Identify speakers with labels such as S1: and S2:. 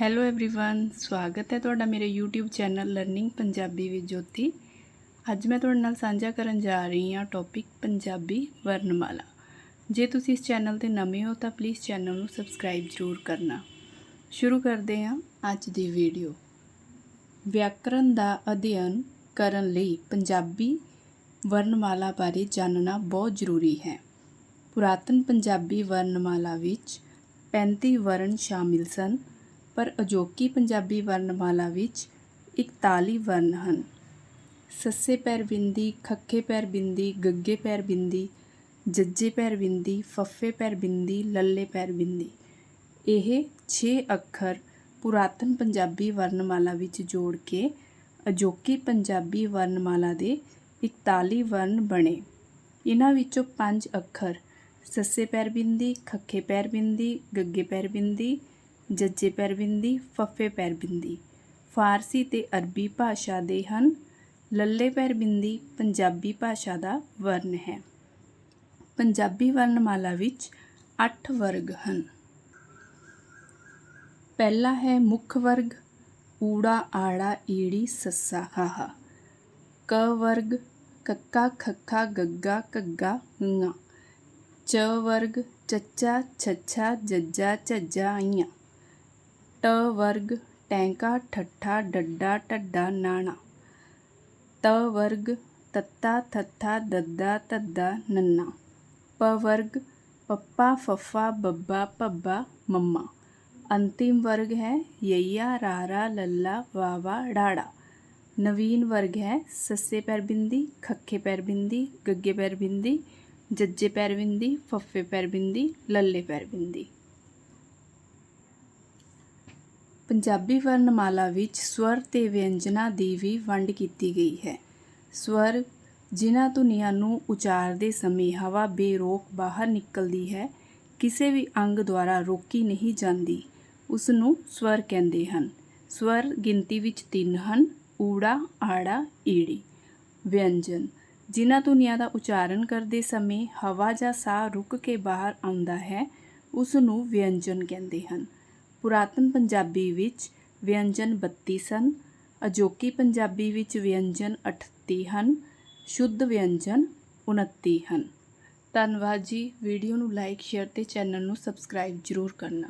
S1: Hello everyone ਸਵਾਗਤ ਹੈ ਤੁਹਾਡਾ ਮੇਰੇ YouTube channel learning Punjabi with Jyoti ਅੱਜ ਮੈਂ ਤੁਹਾਡੇ ਨਾਲ ਸਾਂਝਾ ਕਰਨ ਜਾ ਰਹੀ ਹਾਂ ਟੌਪਿਕ ਪੰਜਾਬੀ ਵਰਣਮਾਲਾ ਜੇ ਤੁਸੀਂ ਇਸ ਚੈਨਲ ਤੇ ਨਵੇਂ ਹੋ ਤਾਂ ਪਲੀਜ਼ ਚੈਨਲ ਨੂੰ ਸਬਸਕ੍ਰਾਈਬ ਜ਼ਰੂਰ ਕਰਨਾ ਸ਼ੁਰੂ ਕਰਦੇ ਹਾਂ ਅੱਜ ਦੀ ਵੀਡੀਓ ਵਿਆਕਰਣ ਦਾ ਅਧਿਐਨ ਕਰਨ ਲਈ ਪੰਜਾਬੀ ਵਰਣਮਾਲਾ ਬਾਰੇ ਜਾਣਨਾ ਬਹੁਤ ਜ਼ਰੂਰੀ ਹੈ ਪੁਰਾਤਨ ਪੰਜਾਬੀ ਵਰਣਮਾਲਾ ਵਿੱਚ 35 ਵਰਣ ਸ਼ਾਮਿਲ ਸਨ ਪਰ ਅਜੋਕੀ ਪੰਜਾਬੀ ਵਰਣਮਾਲਾ ਵਿੱਚ 41 ਵਰਣ ਹਨ। ਸੱਸੇ ਪੈਰ ਬਿੰਦੀ, ਖੱਖੇ ਪੈਰ ਬਿੰਦੀ, ਗੱਗੇ ਪੈਰ ਬਿੰਦੀ, ਜੱਜੇ ਪੈਰ ਬਿੰਦੀ, ਫੱਫੇ ਪੈਰ ਬਿੰਦੀ, ਲੱਲੇ ਪੈਰ ਬਿੰਦੀ। ਇਹ 6 ਅੱਖਰ ਪੁਰਾਤਨ ਪੰਜਾਬੀ ਵਰਣਮਾਲਾ ਵਿੱਚ ਜੋੜ ਕੇ ਅਜੋਕੀ ਪੰਜਾਬੀ ਵਰਣਮਾਲਾ ਦੇ 41 ਵਰਣ ਬਣੇ। ਇਹਨਾਂ ਵਿੱਚੋਂ ਪੰਜ ਅੱਖਰ ਸੱਸੇ ਪੈਰ ਬਿੰਦੀ, ਖੱਖੇ ਪੈਰ ਬਿੰਦੀ, ਗੱਗੇ ਪੈਰ ਬਿੰਦੀ ਜੱਜੇ ਪੈਰ ਬਿੰਦੀ ਫੱਫੇ ਪੈਰ ਬਿੰਦੀ ਫਾਰਸੀ ਤੇ ਅਰਬੀ ਭਾਸ਼ਾ ਦੇ ਹਨ। ਲੱਲੇ ਪੈਰ ਬਿੰਦੀ ਪੰਜਾਬੀ ਭਾਸ਼ਾ ਦਾ ਵਰਨ ਹੈ। ਪੰਜਾਬੀ ਵਰਣਮਾਲਾ ਵਿੱਚ 8 ਵਰਗ ਹਨ। ਪਹਿਲਾ ਹੈ ਮੁੱਖ ਵਰਗ, ਊੜਾ, ਆੜਾ, ਈੜੀ, ਸੱਸਾ, ਹਾਹਾ। ਕ ਵਰਗ, ਕੱਕਾ, ਖੱਖਾ, ਗੱਗਾ, ਘੱਗਾ ੰਗਾ ਚ ਵਰਗ, ਚੱਚਾ, ਛੱਛਾ, ਜੱਜਾ ਝੱਜਾ ਆਈਆਂ। ਟ ਵਰਗ, ਟੈਂਕਾ, ਠੱਠਾ, ਡੱਡਾ, ਢੱਡਾ, ਨਾਣਾ। ਤ ਵਰਗ, ਤੱਤਾ, ਥੱਥਾ, ਦੱਦਾ, ਧੱਦਾ, ਨੰਨਾ। ਪ ਵਰਗ, ਪੱਪਾ, ਫੱਫਾ, ਬੱਬਾ, ਭੱਬਾ, ਮੰਮਾ। ਅੰਤਿਮ ਵਰਗ ਹੈ ਯਈਆ, ਰਾਰਾ, ਲੱਲਾ, ਵਾਵਾ, ਡਾੜਾ। ਨਵੀਨ ਵਰਗ ਹੈ ਸੱਸੇ ਪੈਰ ਬਿੰਦੀ ਖੱਖੇ ਪੈਰ ਬਿੰਦੀ ਗੱਗੇ ਪੈਰ ਬਿੰਦੀ ਜੱਜੇ ਪੈਰ ਬਿੰਦੀ ਫੱਫੇ ਪੈਰ ਬਿੰਦੀ ਲੱਲੇ ਪੈਰ ਬਿੰਦੀ ਪੰਜਾਬੀ ਵਰਣਮਾਲਾ ਵਿੱਚ ਸਵਰ ਤੇ ਵਿਅੰਜਨਾਂ ਦੀ ਵੀ ਵੰਡ ਕੀਤੀ ਗਈ ਹੈ। ਸਵਰ ਜਿਨ੍ਹਾਂ ਧੁਨੀਆਂ ਨੂੰ ਉਚਾਰਦੇ ਸਮੇਂ ਹਵਾ ਬੇਰੋਕ ਬਾਹਰ ਨਿਕਲਦੀ ਹੈ, ਕਿਸੇ ਵੀ ਅੰਗ ਦੁਆਰਾ ਰੋਕੀ ਨਹੀਂ ਜਾਂਦੀ ਉਸ ਨੂੰ ਸਵਰ ਕਹਿੰਦੇ ਹਨ। ਸਵਰ ਗਿਣਤੀ ਵਿੱਚ ਤਿੰਨ ਹਨ, ਊੜਾ, ਆੜਾ, ਈੜੀ। ਵਿਅੰਜਨ ਜਿਨ੍ਹਾਂ ਧੁਨੀਆਂ ਦਾ ਉਚਾਰਨ ਕਰਦੇ ਸਮੇਂ ਹਵਾ ਜਾਂ ਸਾਹ ਰੁਕ ਕੇ ਬਾਹਰ ਆਉਂਦਾ ਹੈ ਉਸ ਨੂੰ ਵਿਅੰਜਨ ਕਹਿੰਦੇ ਹਨ। ਪੁਰਾਤਨ ਪੰਜਾਬੀ ਵਿੱਚ ਵਿਅੰਜਨ 32 ਸਨ, ਅਜੋਕੀ ਪੰਜਾਬੀ ਵਿੱਚ ਵਿਅੰਜਨ 38 ਹਨ, ਸ਼ੁੱਧ ਵਿਅੰਜਨ 29 ਹਨ। ਧੰਨਵਾਦ ਜੀ, ਵੀਡੀਓ ਨੂੰ ਲਾਈਕ, ਸ਼ੇਅਰ ਤੇ ਚੈਨਲ ਨੂੰ ਸਬਸਕ੍ਰਾਈਬ ਜ਼ਰੂਰ ਕਰਨਾ।